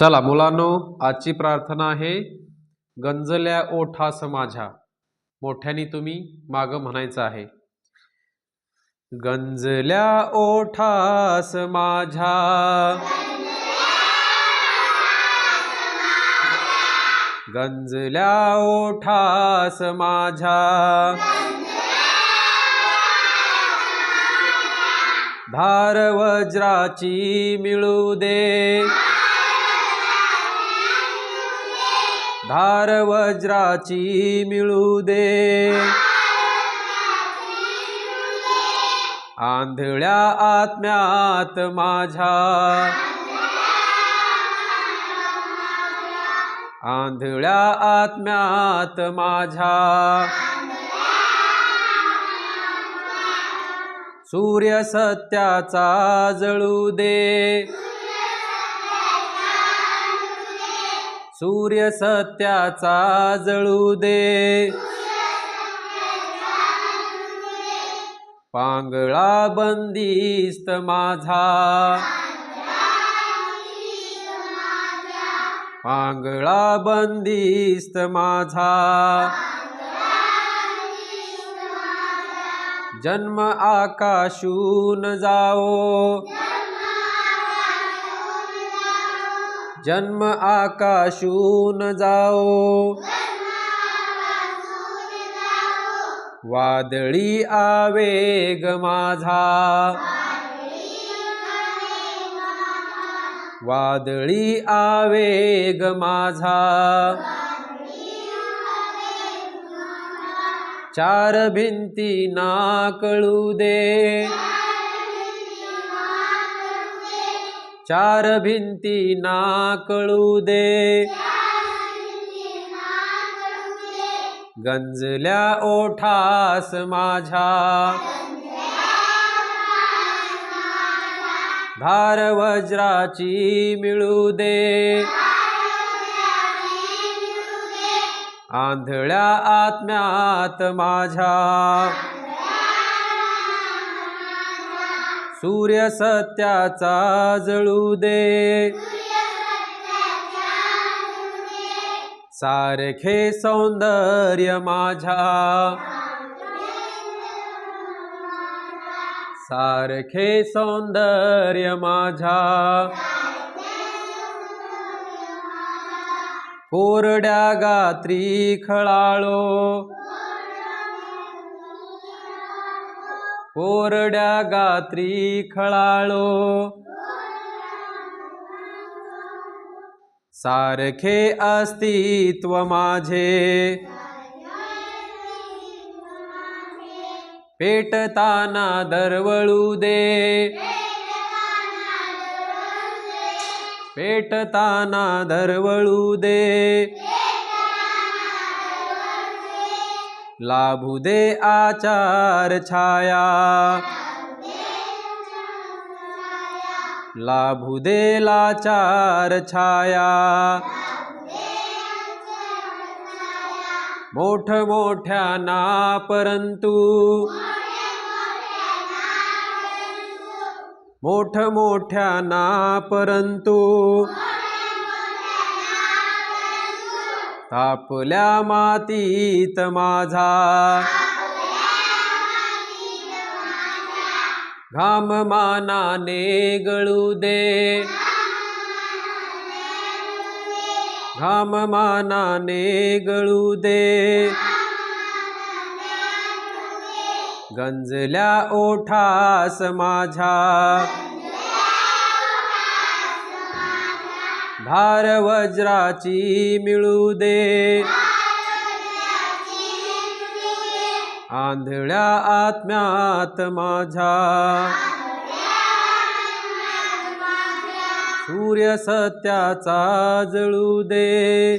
चला मुलांनो आजची प्रार्थना आहे गंजल्या ओठास माझ्या मोठ्याने तुम्ही माग म्हणायचं आहे. गंजल्या ओठास माझ्या गंजल्या ओठास माझ्या धार वज्राची मिळू दे. धार वज्राची मिळू दे आंधळ्या आत्म्यात माझ्या. आंधळ्या आत्म्यात माझ्या. सूर्य सत्याचा जळू दे. सूर्य सत्याचा जळू दे. पांगळा बंदिस्त माझा. पांगळा बंदिस्त माझा. जन्म आकाशून जाओ. जन्म आकाशून जाओ. वादळी आवेग माझा. वादळी आवेग माझा. चार भिंती ना कळू दे. चार भिंती ना कळू दे. गंजल्या ओठास माझ्या. धार वज्राची मिळू दे. आंधळ्या आत्म्यात माझ्या. सूर्य सत्याचा जळू दे. सारखे सौंदर्य माझ्या. सारखे सौंदर्य माझ्या. कोरड्या गात्री खळाळो. कोरड्या गात्री खळाळो. सारखे अस्तित्व माझे. पेटताना दरवळू दे. पेटताना दरवळू दे. लाभू दे आचार छाया। लाभू दे लाचार छाया। मोठ मोठ्या ना परंतु मोठ मोठ्या ना परंतु आपल्या मातीत माझा. घाम मानाने गळू दे. घाम मानाने गळू दे. गंजल्या ओठास माझ्या. धार वज्राची मिळू दे. आंधळ्या आत्म्यात माझ्या. सूर्य सत्याचा जळू दे.